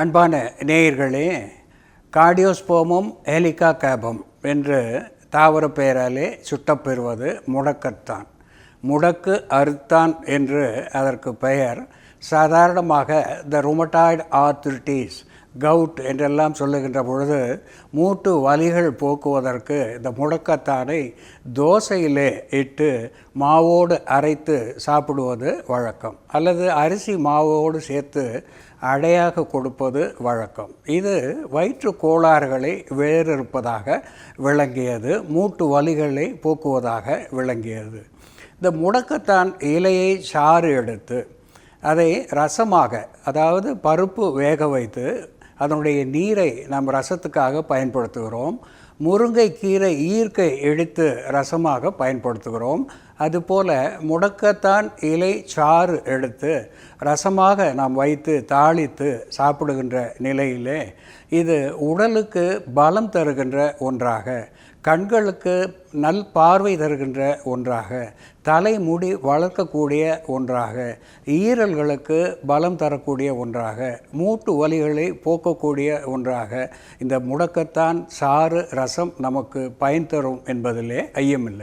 அன்பான நேயர்களே கார்டியோஸ்போமம் ஹெலிகா கேபம் என்று தாவர பெயராலே சுட்டப்பெறுவது முடக்கத்தான். முடக்கு அறுத்தான் என்று அதற்கு பெயர். சாதாரணமாக த ருமட்டாய்டு ஆர்த்திரிட்டிஸ் கவுட் என்றெல்லாம் சொல்லுகின்ற பொழுது மூட்டு வலிகள் போக்குவதற்கு இந்த முடக்கத்தானை தோசையிலே இட்டு மாவோடு அரைத்து சாப்பிடுவது வழக்கம். அல்லது அரிசி மாவோடு சேர்த்து அடையாக கொடுப்பது வழக்கம். இது வயிற்று கோளாறுகளை வேறிருப்பதாக விளங்கியது மூட்டு வலிகளை போக்குவதாக விளங்கியது. இந்த முடக்கத்தான் இலையை சாறு எடுத்து அதை ரசமாக அதாவது பருப்பு வேக வைத்து அதனுடைய நீரை நாம் ரசத்துக்காக பயன்படுத்துகிறோம். முருங்கைக்கீரை ஈர்க்கை எடுத்து ரசமாக பயன்படுத்துகிறோம். அதுபோல் முடக்கத்தான் இலை சாறு எடுத்து ரசமாக நாம் வைத்து தாளித்து சாப்பிடுகின்ற நிலையிலே இது உடலுக்கு பலம் தருகின்ற ஒன்றாக கண்களுக்கு நல் பார்வை தருகின்ற ஒன்றாக தலைமுடி வளர்க்கக்கூடிய ஒன்றாக ஈரல்களுக்கு பலம் தரக்கூடிய ஒன்றாக மூட்டு வலிகளை போக்கக்கூடிய ஒன்றாக இந்த முடக்கத்தான் சாறு ரசம் நமக்கு பயன் தரும் என்பதிலே ஐயமில்லை.